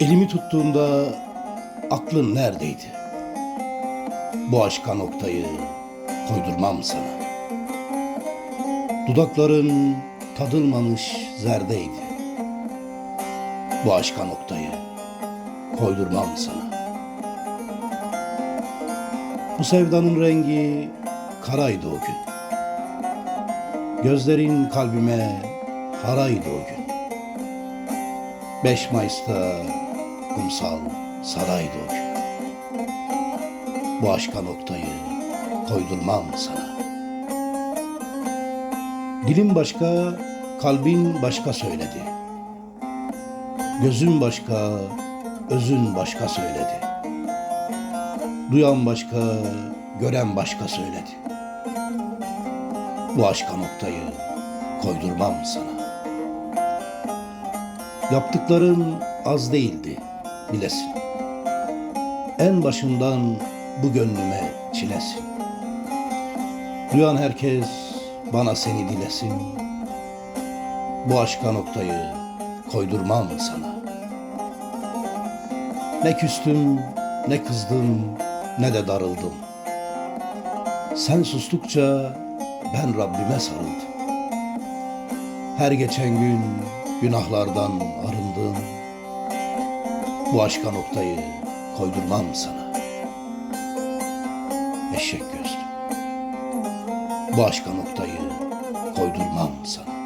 Elimi tuttuğunda aklın neredeydi? Bu aşka noktayı koydurmam sana. Dudakların tadılmamış zerdeydi. Bu aşka noktayı koydurmam sana. Bu sevdanın rengi karaydı o gün. Gözlerin kalbime haraydı o gün. 5 Mayıs'ta kumsal saraydı o gün. Bu aşka noktayı koydurmam sana. Dilim başka, kalbin başka söyledi. Gözün başka, özün başka söyledi. Duyan başka, gören başka söyledi. Bu aşka noktayı koydurmam sana. Yaptıkların az değildi, bilesin. En başından bu gönlüme çilesin. Duyan herkes bana seni dilesin. Bu aşka noktayı koydurmam sana. Ne küstüm, ne kızdım, ne de darıldım. Sen sustukça ben Rabbime sarıldım. Her geçen gün günahlardan arındım. Bu aşka noktayı koydurmam sana. Eşek gözlü. Bu aşka noktayı koydurmam sana.